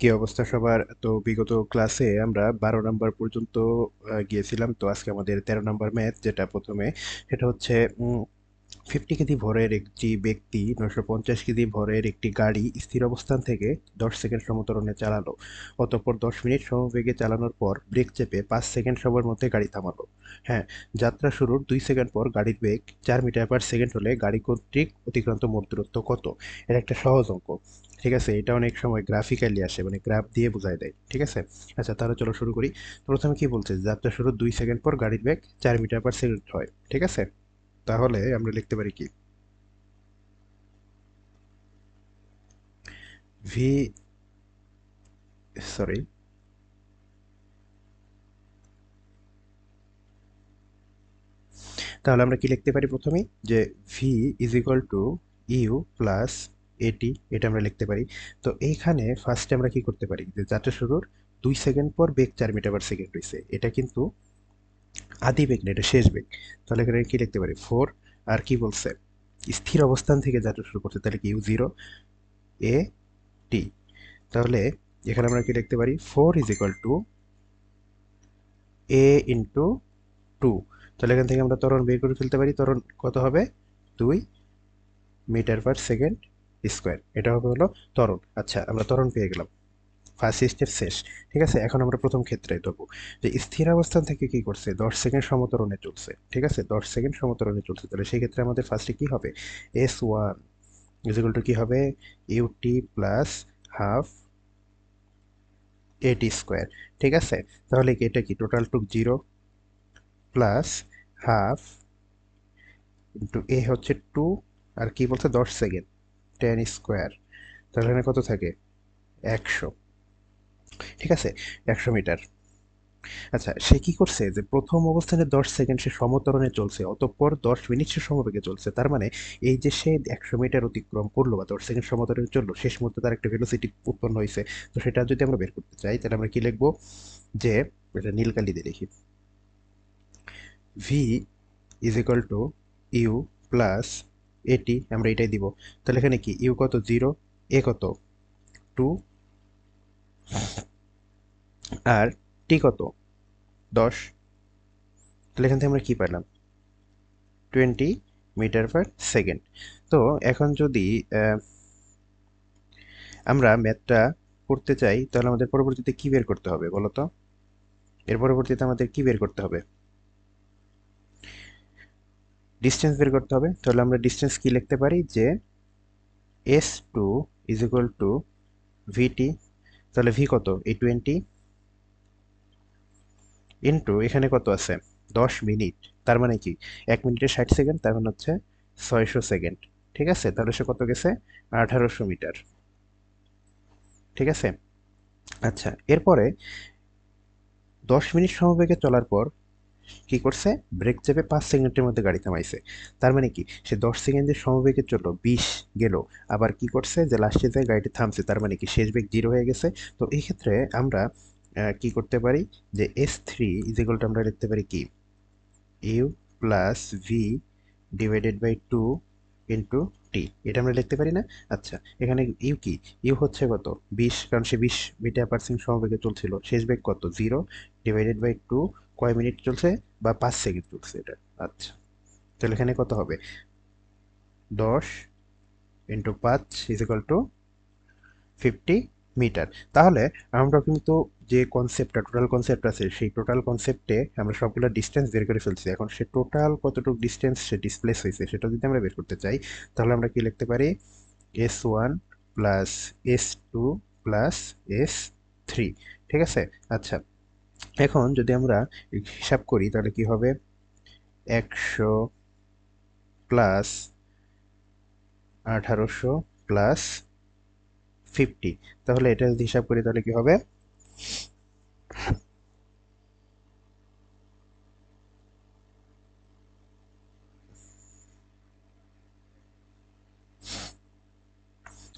কি অবস্থা সবার? তো বিগত ক্লাসে আমরা বারো নাম্বার পর্যন্ত গিয়েছিলাম। তো আজকে আমাদের তেরো নাম্বার ম্যাথ যেটা প্রথমে, সেটা হচ্ছে ফিফটি কেজি ভরের একটি ব্যক্তি নয়শো পঞ্চাশ কেজি ভরের একটি গাড়ি স্থির অবস্থান থেকে দশ সেকেন্ড সমতরণে চালালো। অতঃপর দশ মিনিট সমবেগে চালানোর পর ব্রেক চেপে পাঁচ সেকেন্ড সময়ের মধ্যে গাড়ি থামালো। হ্যাঁ যাত্রা শুরুর দুই সেকেন্ড পর গাড়ির বেগ চার মিটার পার সেকেন্ড হলে গাড়ি কর্তৃক অতিক্রান্ত মোট দূরত্ব কত? এটা একটা সহজ অঙ্ক। ঠিক আছে, এটা অনেক সময় গ্রাফিক্যালি আসে মানে গ্রাফ দিয়ে বোঝায় দেয়। ঠিক আছে? আচ্ছা তাহলে চলো শুরু করি। প্রথমে কি বলছে? যাত্রা শুরুর দুই সেকেন্ড পর গাড়ির বেগ চার মিটার পার সেকেন্ড হয়। ঠিক আছে? তাহলে আমরা লিখতে পারি কি? ভি সরি তাহলে আমরা কি লিখতে পারি প্রথমেই? যে V is equal to U plus A T এটা আমরা লিখতে পারি। তো এইখানে ফার্স্টে আমরা কি করতে পারি? যে যাত্রা শুরুর দুই সেকেন্ড পর বেগ চার মিটার পার সেকেন্ড হয়েছে এটা কিন্তু আদি বেগ না, এটা শেষ বেগ। তাহলে এখানে কি লিখতে পারি? ফোর, আর কি বলছে? স্থির অবস্থান থেকে যাত্রা শুরু করছে, তাহলে কি? ইউ জিরো এ টি তাহলে এখানে আমরা কি লিখতে পারি? Four is equal to A into two তাহলে এখান থেকে আমরা তরণ বের করে ফেলতে পারি। তরণ কত হবে? দুই মিটার পার সেকেন্ড স্কোয়ার। এটা হবে হলো তরণ আচ্ছা আমরা তরণ পেয়ে গেলাম। ফার্স্ট শেষ, ঠিক আছে? এখন আমরা প্রথম ক্ষেত্রে দেবো যে স্থির অবস্থান থেকে কি করছে? দশ সেকেন্ড সমতরণে চলছে, ঠিক আছে? দশ সেকেন্ড সমতরণে চলছে। তাহলে সেই ক্ষেত্রে আমাদের ফার্স্টে কি হবে? S one is equal to কী হবে? U T plus half A T square ঠিক আছে? তাহলে এটা কি? Total took zero plus half into A হচ্ছে টু আর কি বলছে? দশ সেকেন্ড টেন স্কোয়ার তাহলে এখানে কত থাকে? একশো। ঠিক আছে? একশো মিটার। আচ্ছা সে কি করছে যে প্রথম অবস্থানে দশ সেকেন্ড সে সমতরণে চলছে, অতঃপর দশ মিনিট সে সমবেগে চলছে। তার মানে এই যে সে একশো মিটার অতিক্রম করল বা দশ সেকেন্ড সমতরণে চলল, শেষ মুহূর্তে তার একটা ভেলোসিটি উৎপন্ন হয়েছে। তো সেটা যদি আমরা বের করতে চাই, তাহলে আমরা কি লিখব? যে, এটা নীলকালি দিয়ে লিখি। V is equal to U plus A T আমরা এটাই দিব। তাহলে এখানে কি? ইউ কত? জিরো এ কত? টু আর টি কত? দশ। তাহলে এখান থেকে আমরা কী পেলাম টোয়েন্টি মিটার পার সেকেন্ড। তো এখন যদি আমরা ম্যাথটা করতে চাই, তাহলে আমাদের পরবর্তীতে কী বের করতে হবে বলো তো? এর পরবর্তীতে আমাদের কী বের করতে হবে? ডিস্টেন্স বের করতে হবে। তাহলে আমরা ডিস্টেন্স কী লিখতে পারি? যে S two is equal to V T তাহলে ভি কত? এই টোয়েন্টি ইন্টু এখানে কত আছে? দশ মিনিট। তার মানে কি? এক মিনিটে ষাট সেকেন্ড, তার মানে হচ্ছে ছয়শো সেকেন্ড। ঠিক আছে? তাহলে সে কত গেছে? আঠারোশো মিটার। ঠিক আছে? আচ্ছা এরপরে দশ মিনিট সমবেগে চলার পর কি করছে? ব্রেক চেপে পাঁচ সেকেন্ডের মধ্যে গাড়ি থামাইছে তার মানে কি? সে দশ সেকেন্ডের সমবেগে চলল, বিশ গেল। আবার কি করছে? যে লাস্টে যায় গাড়িটি থামছে, তার মানে কি? শেষ বেগ জিরো হয়ে গেছে। তো এই ক্ষেত্রে আমরা কি করতে পারি? যে এস থ্রি ইজিকলটা আমরা লিখতে পারি কি? U plus V divided by two into T এটা আমরা লিখতে পারি না? আচ্ছা এখানে ইউ কি? ইউ হচ্ছে কত? বিশ, কারণ সে বিশ মিটার পার্সেন্ট সমবেগে চলছিল। শেষ বেগ কত? জিরো ডিভাইডেড বাই টু কয় মিনিট চলছে বা পাঁচ সেকেন্ড চলছে এটা? আচ্ছা। তাহলে এখানে কত হবে? দশ ইন্টু পাঁচ ইজিক্যাল টু ফিফটি মিটার তাহলে আমরা কিন্তু যে কনসেপ্টটা টোটাল কনসেপ্ট আছে, সেই টোটাল কনসেপ্টে আমরা সবগুলো ডিস্টেন্স বের করে ফেলছি। এখন সে টোটাল কতটুকু ডিস্টেন্স সে ডিসপ্লেস হয়েছে, সেটা যদি আমরা বের করতে চাই, তাহলে আমরা কি লিখতে পারি? S one plus S two plus S three ঠিক আছে? আচ্ছা। এখন যদি আমরা হিসাব করি, তাহলে কি হবে? একশো প্লাস আঠারোশো প্লাস ফিফটি। তাহলে এটা যদি হিসাব করি, তাহলে কি হবে?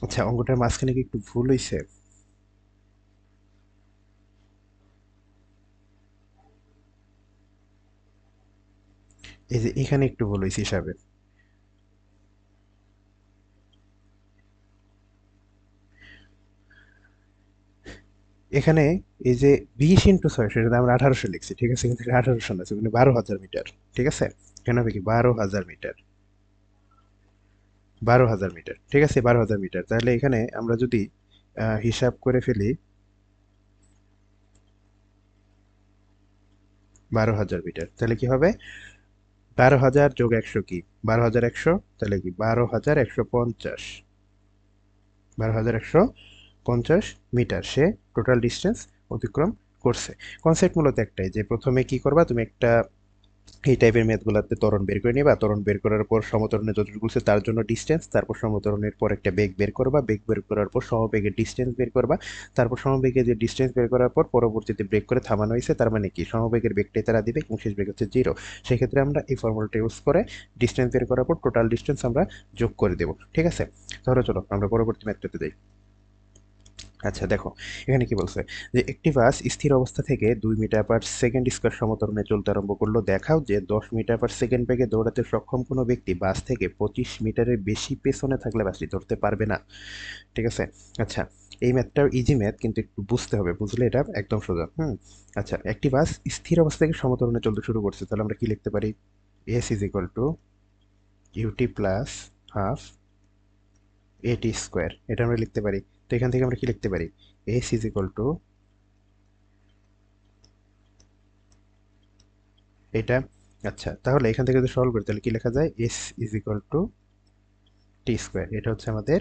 আচ্ছা অঙ্কটার মাঝখানে কি একটু ভুল হয়েছে এই যে এখানে একটু ভুল হয়েছে হিসাবে এখানে এই যে বিশ ইন্টু ছয়শো এটা আমরা আঠারোশো লিখছি, ঠিক আছে? থেকে আঠারোশো না এখানে বারো হাজার মিটার, ঠিক আছে? এখানে হবে কি? বারো হাজার মিটার। বারো হাজার মিটার, ঠিক আছে? বারো হাজার মিটার। তাহলে এখানে আমরা যদি হিসাব করে ফেলি, বারো হাজার মিটার, তাহলে কি হবে? বারো হাজার যোগ একশো কি? বারো হাজার একশো, তাহলে কি? বারো হাজার একশো পঞ্চাশ। বারো হাজার একশো পঞ্চাশ মিটার সে টোটাল ডিস্টেন্স অতিক্রম করছে। কনসেপ্ট মূলত একটাই যে প্রথমে কি করবা? তুমি একটা এই টাইপের ম্যাথগুলোতে ত্বরণ বের করে নিবা। ত্বরণ বের করার পর সমতরণে যতটুকু বলছে তার জন্য ডিস্টেন্স তারপর সমতরণের পর একটা বেগ বের করবা। বেগ বের করার পর সমবেগের ডিস্টেন্স বের করবা। তারপর সমবেগে যে ডিস্টেন্স বের করার পর পরবর্তীতে ব্রেক করে থামানো হয়েছে, তার মানে কি? সমবেগের বেগটাই তারা দিবে, এবং শেষ বেগ হচ্ছে জিরো সেক্ষেত্রে আমরা এই ফর্মুলাটা ইউজ করে ডিস্টেন্স বের করার পর টোটাল ডিস্টেন্স আমরা যোগ করে দেবো। ঠিক আছে? তাহলে চলো আমরা পরবর্তী ম্যাথটাতে যাই। আচ্ছা দেখো, এখানে কি বলছে? যে একটি বাস স্থির অবস্থা থেকে দুই মিটার পার সেকেন্ড স্কোয়ার সমতরণে চলতে আরম্ভ করল। দেখাও যে দশ মিটার পার সেকেন্ড বেগে দৌড়াতে সক্ষম কোনো ব্যক্তি বাস থেকে পঁচিশ মিটারের বেশি পেছনে থাকলে বাসটি ধরতে পারবে না। ঠিক আছে? আচ্ছা এই ম্যাথটাও ইজি ম্যাথ কিন্তু একটু বুঝতে হবে। বুঝলে এটা একদম সোজা, হুম? আচ্ছা একটি বাস স্থির অবস্থা থেকে সমতরণে চলতে শুরু করছে। তাহলে আমরা কি লিখতে পারি? S is equal to UT plus half AT square এটা আমরা লিখতে পারি। তো এখান থেকে আমরা কি লিখতে পারি? এস ইজ ইকুয়াল টু এটা। আচ্ছা তাহলে এখান থেকে যদি সলভ করি, তাহলে কি লেখা যায়? S is equal to T square এটা হচ্ছে আমাদের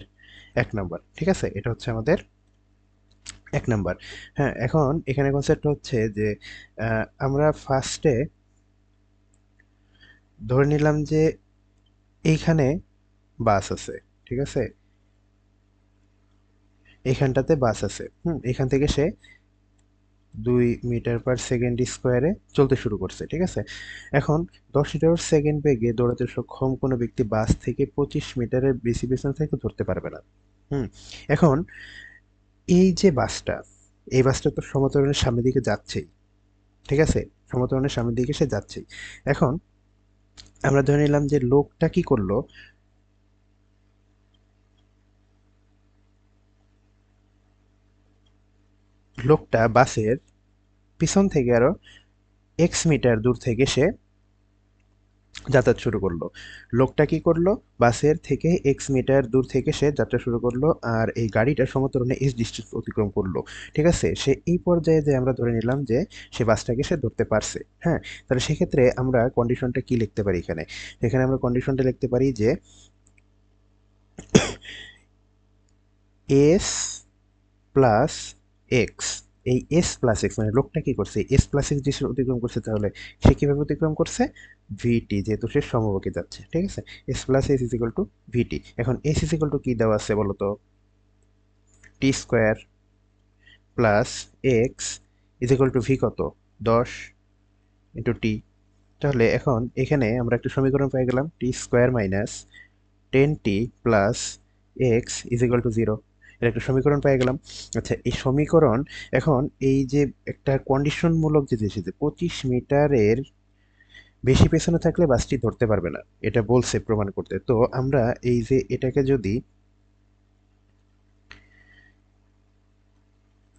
এক নম্বর ঠিক আছে? এটা হচ্ছে আমাদের এক নম্বর হ্যাঁ এখন এখানে কনসেপ্ট হচ্ছে যে আমরা ফার্স্টে ধরে নিলাম যে, এইখানে বাস আছে, ঠিক আছে? এখানটাতে বাস আছে। হুম, এখান থেকে সে দুই মিটার পার সেকেন্ড স্কোয়ারে চলতে শুরু করছে, ঠিক আছে? এখন দশ মিটার সেকেন্ড বেগে দৌড়াতে সক্ষম কোনো ব্যক্তি বাস থেকে পঁচিশ মিটারের বেশি পেছনে থেকে ধরতে পারবে না। হুম, এখন এই যে বাসটা, এই বাসটা তো সমতরণের সামনের দিকে যাচ্ছেই, ঠিক আছে? সমতরণের সামনের দিকে সে যাচ্ছেই। এখন আমরা ধরে নিলাম যে লোকটা কি করল লোকটা বাসের পিছন থেকে আরও এক্স মিটার দূর থেকে সে যাতায়াত শুরু করল। লোকটা কি করল? বাসের থেকে এক্স মিটার দূর থেকে সে যাত্রা শুরু করল আর এই গাড়িটা সমতরণে এস ডিস্টেন্স অতিক্রম করল। ঠিক আছে? সে এই পর্যায়ে যে আমরা ধরে নিলাম যে সে বাসটাকে সে ধরতে পারছে হ্যাঁ? তাহলে সেক্ষেত্রে আমরা কন্ডিশনটা কি লিখতে পারি এখানে? এখানে আমরা কন্ডিশনটা লিখতে পারি যে এস প্লাস এক্স এই এস প্লাস এক্স মানে লোকটা কি করছে? এস প্লাস এক্স ডিস্টেন্স অতিক্রম করছে, তাহলে সে কীভাবে অতিক্রম করছে? ভিটি যেহেতু সে সমবেগে যাচ্ছে, ঠিক আছে? S plus S is to VT এখন এস ইজ টু কী দেওয়া আছে বলো তো? T square plus X is two V কত? দশ ইন্টু টি তাহলে এখন এখানে আমরা একটা সমীকরণ পেয়ে গেলাম T square minus ten T plus X is to zero এর একটা সমীকরণ পেয়ে গেলাম। আচ্ছা এই সমীকরণ এখন এই যে একটা কন্ডিশনমূলক যে এসেছে পঁচিশ মিটারের বেশি পেছনে থাকলে বাসটি ধরতে পারবে না। এটা বলছে প্রমাণ করতে। তো আমরা এই যে এটাকে যদি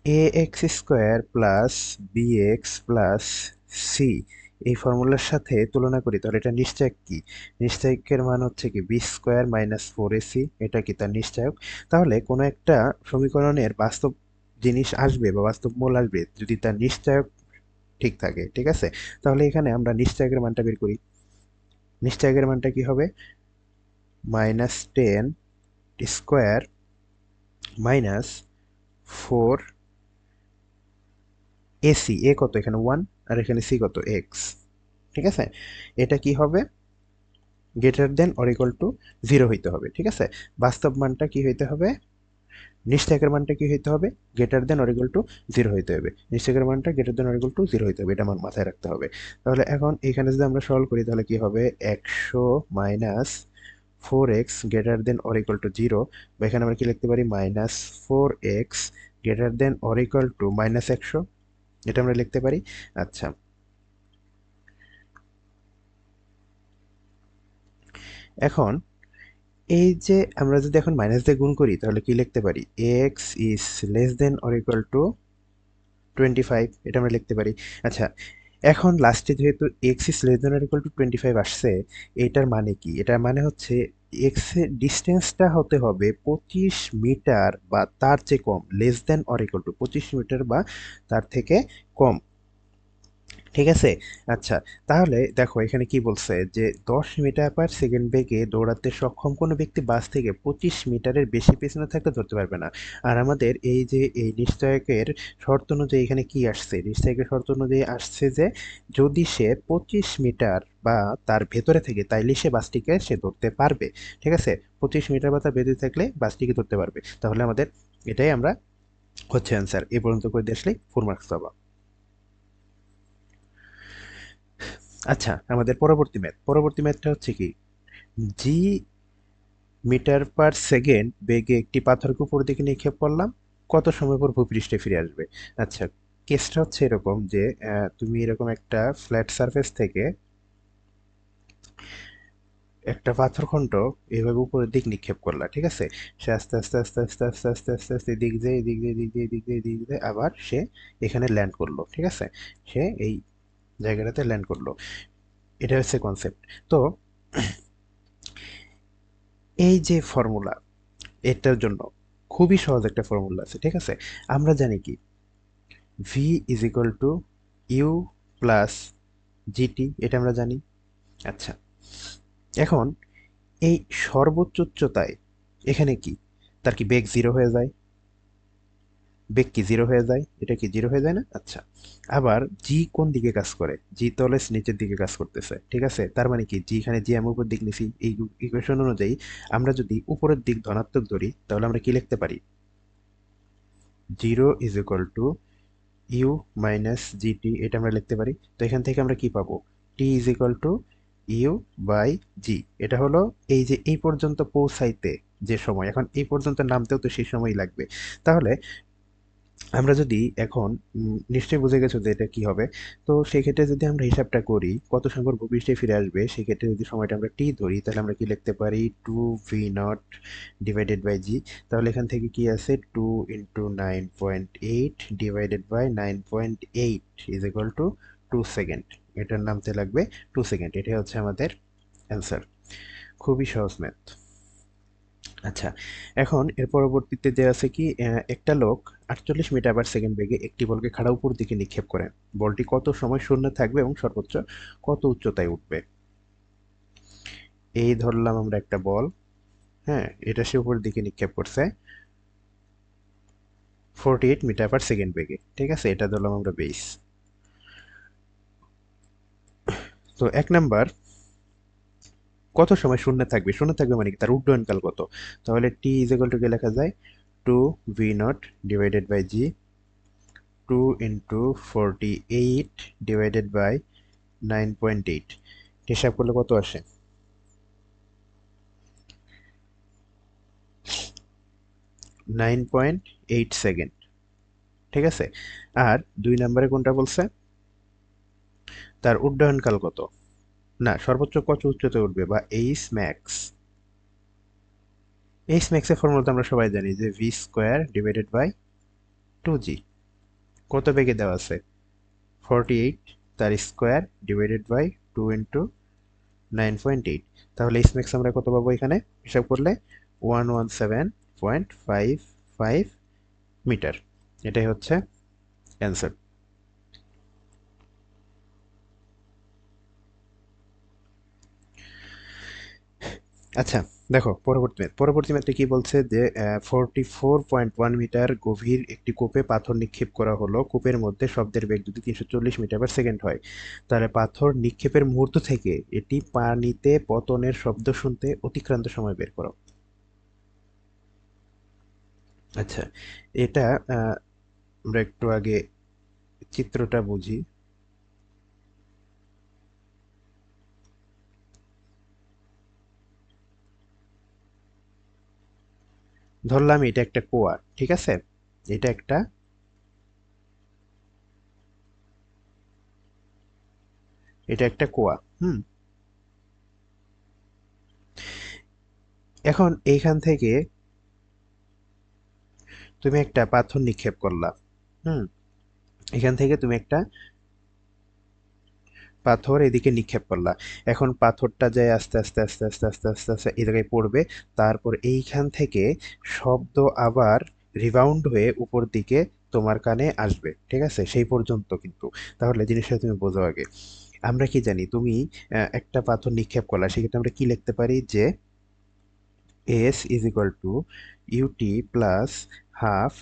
A X square plus B X plus C এই ফর্মুলার সাথে তুলনা করি, তাহলে এটা নিশ্চয়ক কি? নিশ্চয়কের মান হচ্ছে কি B square minus four AC এটা কি তার নিশ্চয়ক? তাহলে কোনো একটা সমীকরণের বাস্তব জিনিস আসবে বা বাস্তব মূল আসবে যদি তার নিশ্চয়ক ঠিক থাকে, ঠিক আছে? তাহলে এখানে আমরা নিশ্চয়কের মানটা বের করি। নিশ্চয়কের মানটা কি হবে? Minus ten square minus four AC A কত এখানে? ওয়ান আর এখানে সি কত? এক্স ঠিক আছে? এটা কি হবে? Greater than or equal to zero হইতে হবে, ঠিক আছে? বাস্তব মানটা কি হইতে হবে? নিশ্চয়কের মানটা কি হইতে হবে? Greater than or equal to zero হইতে হবে। নিশ্চয়কের মানটা greater than or equal to zero হইতে হবে, এটা আমার মাথায় রাখতে হবে। তাহলে এখন এখানে যদি আমরা সলভ করি, তাহলে কি হবে? একশো minus four X greater than or equal to zero বা এখানে আমরা কি লিখতে পারি? Minus four X greater than or equal to minus একশো। এটা আমরা লিখতে পারি। আচ্ছা। এখন, এই যে আমরা যদি এখন মাইনাস দিয়ে গুণ করি, তাহলে কি লিখতে পারি? X is less than or equal to twenty five এটা আমরা লিখতে পারি। আচ্ছা এখন লাস্টে যেহেতু X is less than equal to twenty five আসছে, এটার মানে কি? এটার মানে হচ্ছে এক্সের ডিস্টেন্সটা হতে হবে পঁচিশ মিটার বা তার চেয়ে কম লেস দেন অর টু পঁচিশ মিটার বা তার থেকে কম। ঠিক আছে? আচ্ছা তাহলে দেখো এখানে কি বলছে যে, দশ মিটার পার সেকেন্ড বেগে দৌড়াতে সক্ষম কোনো ব্যক্তি বাস থেকে পঁচিশ মিটারের বেশি পেছনে থাকতে ধরতে পারবে না। আর আমাদের এই যে, এই নিশ্চয়কের শর্ত অনুযায়ী এখানে কি আসছে? নিশ্চয়কের শর্ত অনুযায়ী আসছে যে, যদি সে পঁচিশ মিটার বা তার ভেতরে থেকে তাইলে সে বাসটিকে সে ধরতে পারবে। ঠিক আছে? পঁচিশ মিটার বা তার ভেতরে থাকলে বাসটিকে ধরতে পারবে। তাহলে আমাদের এটাই আমরা হচ্ছে অ্যান্সার এ পর্যন্ত করে দিয়ে আসলেই ফোর মার্কস পাবা। আচ্ছা আমাদের পরবর্তী ম্যাথ পরবর্তী ম্যাথটা হচ্ছে কি জি মিটার পার সেকেন্ড বেগে একটি পাথরকে উপর দিকে নিক্ষেপ করলাম কত সময় পর ভূপৃষ্ঠে ফিরে আসবে আচ্ছা কেসটা হচ্ছে এরকম যে তুমি এরকম একটা ফ্ল্যাট সারফেস থেকে একটা পাথরখণ্ড এইভাবে উপরের দিক নিক্ষেপ করলা ঠিক আছে সে আস্তে আস্তে আস্তে আস্তে আস্তে আস্তে আস্তে আস্তে দিক দিয়ে দিক দিয়ে দিক দিয়ে দিক দিয়ে দিক দিয়ে আবার সে এখানে ল্যান্ড করল ঠিক আছে সে এই জায়গাটাতে ল্যান্ড করল। এটা হচ্ছে কনসেপ্ট তো, এই যে ফর্মুলা এটার জন্য খুবই সহজ একটা ফর্মুলা আছে, ঠিক আছে? আমরা জানি কি? V is equal to U plus GT এটা আমরা জানি। আচ্ছা এখন এই সর্বোচ্চ উচ্চতায় এখানে কি? তার কি বেগ জিরো হয়ে যায়? বেগ কি জিরো হয়ে যায়? এটা কি জিরো হয়ে যায় না? আচ্ছা। আবার জি কোন দিকে কাজ করে? জি তলে নিচের দিকে কাজ করতেছে। ঠিক আছে? তার মানে কি? জি এখানে জি আমি উপর দিক নিছি। এই ইকুয়েশন অনুযায়ী আমরা যদি উপরের দিক ধনাত্মক ধরি, তাহলে আমরা কি লিখতে পারি? Zero is equal to U minus GT এটা আমরা লিখতে পারি। তো এখান থেকে আমরা কি পাবো? T is equal to U by G এটা হলো এই যে এই পর্যন্ত পৌঁছাইতে যে সময়। এখন এই পর্যন্ত নামতেও তো সেই সময়ই লাগবে। তাহলে আমরা যদি এখন নিশ্চয়ই বুঝে গেছো যে এটা কি হবে। তো সেক্ষেত্রে যদি আমরা হিসাবটা করি, কত সংখ্যক ভূপৃষ্ঠে ফিরে আসবে, সেক্ষেত্রে যদি সময়টা আমরা টি ধরি, তাহলে আমরা কি লিখতে পারি? Two V not divided by G তাহলে এখান থেকে কি আছে? Two into nine point eight divided by nine point eight is equal to two second এটার নামতে লাগবে টু সেকেন্ড এটাই হচ্ছে আমাদের অ্যান্সার খুবই সহজ ম্যাথ আচ্ছা এখন এর পরবর্তীতে যে আছে কি একটা লোক আটচল্লিশ মিটার পার সেকেন্ড বেগে একটি বলকে খাড়া উপর দিকে নিক্ষেপ করে বলটি কত সময় শূন্য থাকবে এবং সর্বোচ্চ কত উচ্চতায় উঠবে? এই ধরলাম আমরা একটা বল। হ্যাঁ এটা সে উপর দিকে নিক্ষেপ করছে। Forty eight metre per second বেগে। ঠিক আছে, এটা ধরলাম আমরা বেস তো এক নাম্বার, কত সময় শূন্য থাকবে? শূন্য থাকবে মানে কি? তার উড্ডয়নকাল কত? তাহলে টি ইজ টুকে লেখা যায়? Two V not divided by G two into forty eight divided by nine point eight হিসাব করলে কত আসে? নাইন পয়েন্ট এইট সেকেন্ড ঠিক আছে? আর দুই নম্বরে কোনটা বলছে? তার উড্ডয়নকাল কত? না, সর্বোচ্চ কত উচ্চতে উঠবে বা এইচ ম্যাক্স এইচ ম্যাক্সের ফর্মুলা তো আমরা সবাই জানি যে V square divided by two G কত বেগে দেওয়া আছে? ফর্টি এইট তার square divided by two into nine point eight তাহলে এইচ ম্যাক্স আমরা কত পাবো এখানে? হিসাব করলে one one seven point five five metre এটাই হচ্ছে অ্যান্সার আচ্ছা দেখো, পরবর্তী পরবর্তী ম্যাথে কি বলছে যে forty four point one metre গভীর একটি কূপে পাথর নিক্ষেপ করা হলো। কূপের মধ্যে শব্দের বেগ যদি তিনশো চল্লিশ মিটার পার সেকেন্ড হয়, তাহলে পাথর নিক্ষেপের মুহূর্ত থেকে এটি পানিতে পতনের শব্দ শুনতে অতিক্রান্ত সময় বের করো। আচ্ছা এটা আমরা একটু আগে চিত্রটা বুঝি। ধরলাম এটা একটা কুয়া ঠিক আছে? এটা একটা এটা একটা কুয়া, হুম? এখন এইখান থেকে তুমি একটা পাথর নিক্ষেপ করলা, হুম? এখান থেকে তুমি একটা পাথর এদিকে নিক্ষেপ করলা। এখন পাথরটা যায় আস্তে আস্তে আস্তে আস্তে আস্তে আস্তে আস্তে এই জায়গায় পড়বে, তারপর এইখান থেকে শব্দ আবার রিবাউন্ড হয়ে উপর দিকে তোমার কানে আসবে, ঠিক আছে? সেই পর্যন্ত কিন্তু। তাহলে জিনিসটা তুমি বোঝো আগে। আমরা কি জানি, তুমি একটা পাথর নিক্ষেপ করলা, সেক্ষেত্রে আমরা কি লিখতে পারি যে S is equal to UT plus half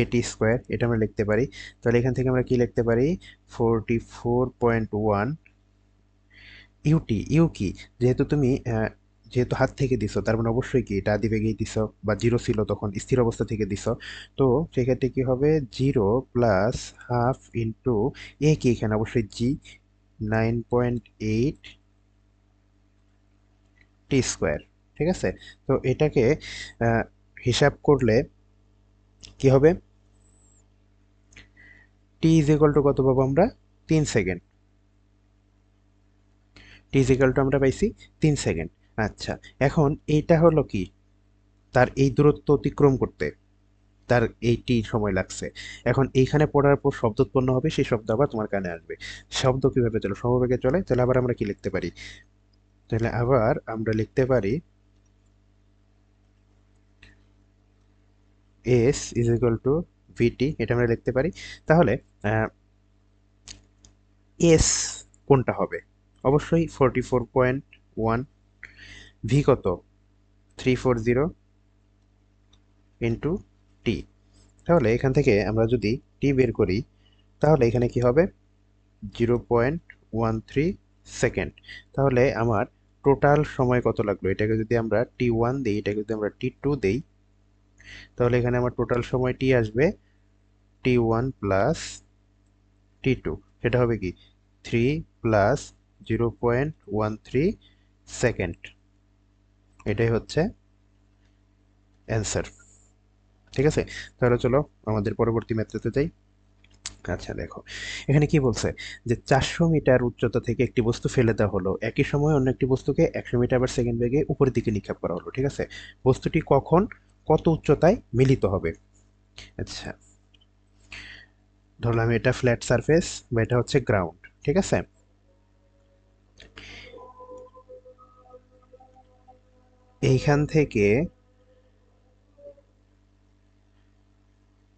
AT square এটা আমরা লিখতে পারি। তাহলে এখান থেকে আমরা কি লিখতে পারি? Forty four point one UT U কি? যেহেতু তুমি যেহেতু হাত থেকে দিছো, তার মানে অবশ্যই কি? এটা আদিবেগেই দিছো, বা জিরো ছিল তখন, স্থির অবস্থা থেকে দিছো। তো সেক্ষেত্রে কি হবে? Zero plus half into A কি এখানে? অবশ্যই G nine point eight T square ঠিক আছে? তো এটাকে হিসাব করলে কি হবে? টি ইজ ইকুয়াল টু কত পাবো আমরা? তিন second T is equal to আমরা পাইছি তিন সেকেন্ড আচ্ছা এখন এইটা হলো কি? তার এই দূরত্ব অতিক্রম করতে, তার এইটি সময় লাগছে। এখন এইখানে পড়ার পর শব্দ উৎপন্ন হবে, সেই শব্দ আবার তোমার কানে আসবে। শব্দ কীভাবে চলে? সমবেগে চলে, তাহলে আবার আমরা কি লিখতে পারি? তাহলে আবার আমরা লিখতে পারি S is equal to VT এটা আমরা লিখতে পারি। তাহলে এস কোনটা হবে? অবশ্যই forty four point one V কত? Three four zero into T তাহলে এখান থেকে আমরা যদি টি বের করি, তাহলে এখানে কি হবে? Zero point one three second তাহলে আমার টোটাল সময় কত লাগল? এটাকে যদি আমরা টি ওয়ান দিই, এটাকে যদি আমরা টি টু দিই তাহলে এখানে আমার টোটাল সময় টি আসবে T one plus T two সেটা হবে কি? Three plus zero point one three second এটাই হচ্ছে অ্যান্সার ঠিক আছে? তাহলে চলো আমাদের পরবর্তী ম্যাথটাতে যাই। আচ্ছা দেখো। এখানে কি বলছে? যে চারশো মিটার উচ্চতা থেকে একটি বস্তু ফেলে দেওয়া হলো। একই সময় অন্য একটি বস্তুকে একশো মিটার পার সেকেন্ড বেগে উপরের দিকে নিক্ষেপ করা হলো। ঠিক আছে? বস্তুটি কখন কত উচ্চতায় মিলিত হবে। আচ্ছা ধরলাম এটা ফ্ল্যাট সারফেস বা এটা হচ্ছে গ্রাউন্ড ঠিক আছে? এইখান থেকে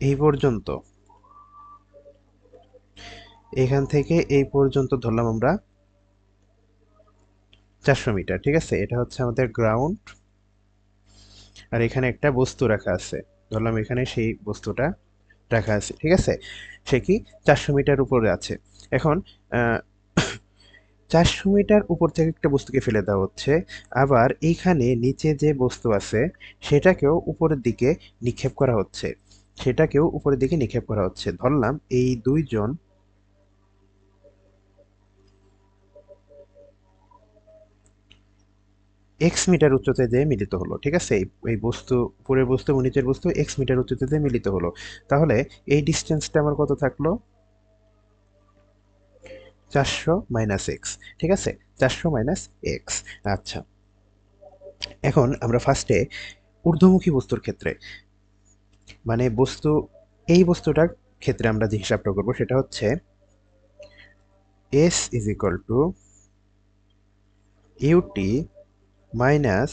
এই পর্যন্ত এখান থেকে এই পর্যন্ত ধরলাম আমরা চারশো মিটার, ঠিক আছে? এটা হচ্ছে আমাদের গ্রাউন্ড আর এখানে একটা বস্তু রাখা আছে। ধরলাম এখানে সেই বস্তুটা রাখা আছে, ঠিক আছে? সে কি? চারশো মিটার উপরে আছে। এখন চারশো মিটার উপর থেকে একটা বস্তুকে ফেলে দেওয়া হচ্ছে। আবার এইখানে নিচে যে বস্তু আছে, সেটাকেও উপরের দিকে নিক্ষেপ করা হচ্ছে। সেটাকেও উপরের দিকে নিক্ষেপ করা হচ্ছে। ধরলাম এই দুইজন এক্স মিটার উচ্চতায় যেয়ে মিলিত হলো, ঠিক আছে? এই বস্তু উপরের বস্তু নিচের বস্তু এক্স মিটার উচ্চতায় যেয়ে মিলিত হলো। তাহলে এই ডিস্টেন্সটা আমার কত থাকল? চারশো মাইনাস এক্স ঠিক আছে? চারশো মাইনাস এক্স আচ্ছা। এখন আমরা ফার্স্টে ঊর্ধ্বমুখী বস্তুর ক্ষেত্রে মানে বস্তু, এই বস্তুটার ক্ষেত্রে আমরা যে হিসাবটা করব সেটা হচ্ছে S is equal to UT minus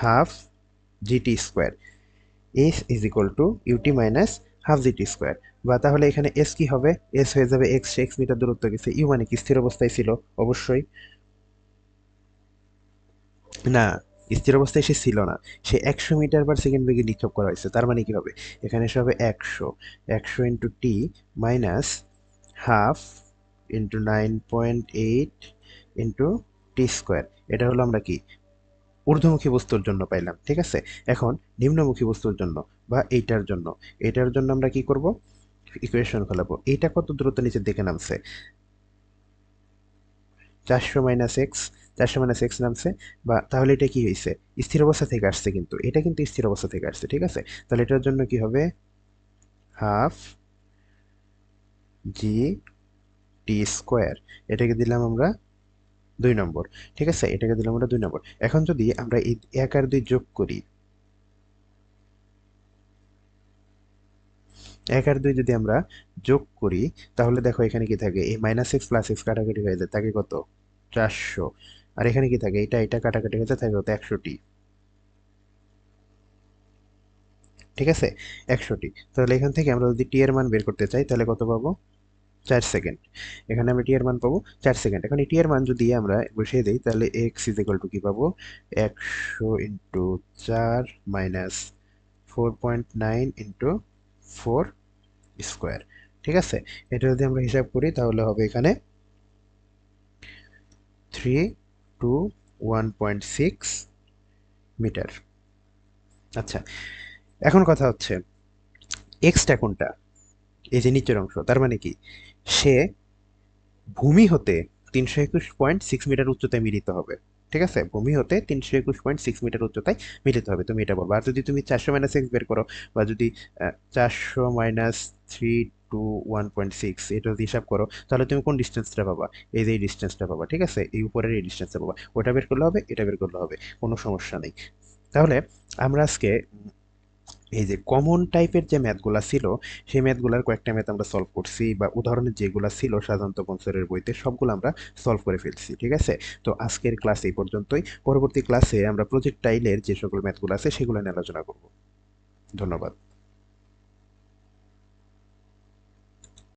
half GT square. S is equal to UT minus half GT square. বা তাহলে এখানে এস কি হবে? এস হয়ে যাবে এক্স এক্স মিটার দূরত্ব গেছে। ইউ মানে কি? স্থির অবস্থায় ছিল, অবশ্যই। না, স্থির অবস্থায় সে ছিল না। সে একশো মিটার পার সেকেন্ড বেগে নিক্ষেপ করা হয়েছে। তার মানে কি হবে? এখানে এসে হবে একশো। একশো into T minus half into nine point eight into T square এটা হলো আমরা কি? ঊর্ধ্বমুখী বস্তুর জন্য পাইলাম, ঠিক আছে? এখন নিম্নমুখী বস্তুর জন্য বা এইটার জন্য, এটার জন্য আমরা কি করব? ইকুয়েশন ফেলাবো এইটা কত দূরত্ব নিচের দিকে নামছে? চারশো মাইনাস এক্স চারশো মাইনাস এক্স নামছে, বা তাহলে এটা কি হয়েছে স্থির অবস্থা থেকে আসছে কিন্তু, এটা কিন্তু স্থির অবস্থা থেকে আসছে, ঠিক আছে? তাহলে এটার জন্য কি হবে? হাফ জি টি স্কোয়ার এটাকে দিলাম আমরা দুই নম্বর। ঠিক আছে? এটাকে দিলাম আমরা দুই নম্বর। এখন যদি আমরা এই এক আর দুই যোগ করি, এক আর দুই যদি আমরা যোগ করি, তাহলে দেখো এখানে কি থাকে? এই মাইনাস সিক্স প্লাস সিক্স কাটাকাটি হয়ে যায় থাকে কত? চারশো। আর এখানে কি থাকে? এটা এটা কাটাকাটি হয়ে যায় থাকে কত? একশোটি ঠিক আছে? একশোটি তাহলে এখান থেকে আমরা যদি টি এর মান বের করতে চাই, তাহলে কত পাবো? চার সেকেন্ড এখানে আমরা টি এর মান পাবো চার সেকেন্ড এখন এই টি এর মান যদি আমরা বসিয়ে দিই, তাহলে এক্স ইজ ইকুয়াল টু কি পাবো? একশো ইন্টু চার minus four point nine into four square ঠিক আছে? এটা যদি আমরা হিসাব করি, তাহলে হবে এখানে three two one point six metre আচ্ছা এখন কথা হচ্ছে এক্সটা কোনটা? এই যে নিচের অংশ, তার মানে কি? সে ভূমি হতে তিনশো একুশ পয়েন্ট সিক্স মিটার উচ্চতায় মিলিত হবে। ঠিক আছে? ভূমি হতে তিনশো একুশ পয়েন্ট সিক্স মিটার উচ্চতায় মিলিত হবে। তুমি এটা বলব। আর যদি তুমি চারশো মাইনাস এক্স বের করো বা যদি চারশো minus three two one point six এটা যদি হিসাব করো, তাহলে তুমি কোন ডিস্টেন্সটা পাবা? এই যে এই ডিস্টেন্সটা পাবা। ঠিক আছে? এই উপরের এই ডিস্টেন্সটা পাবা। ওটা বের করলে হবে, এটা বের করলে হবে। কোনো সমস্যা নেই। তাহলে আমরা আজকে এই যে কমন টাইপের যে ম্যাথগুলো ছিল, সেই ম্যাথগুলোর কয়েকটা ম্যাথ আমরা সলভ করছি বা উদাহরণের যেগুলো ছিল সাধারণত বনসরের বইতে, সবগুলো আমরা সলভ করে ফেলছি, ঠিক আছে? তো আজকের ক্লাস এই পর্যন্তই। পরবর্তী ক্লাসে আমরা প্রজেক্ট টাইলের যে সকল ম্যাথগুলো আছে, সেগুলো নিয়ে আলোচনা করব। ধন্যবাদ।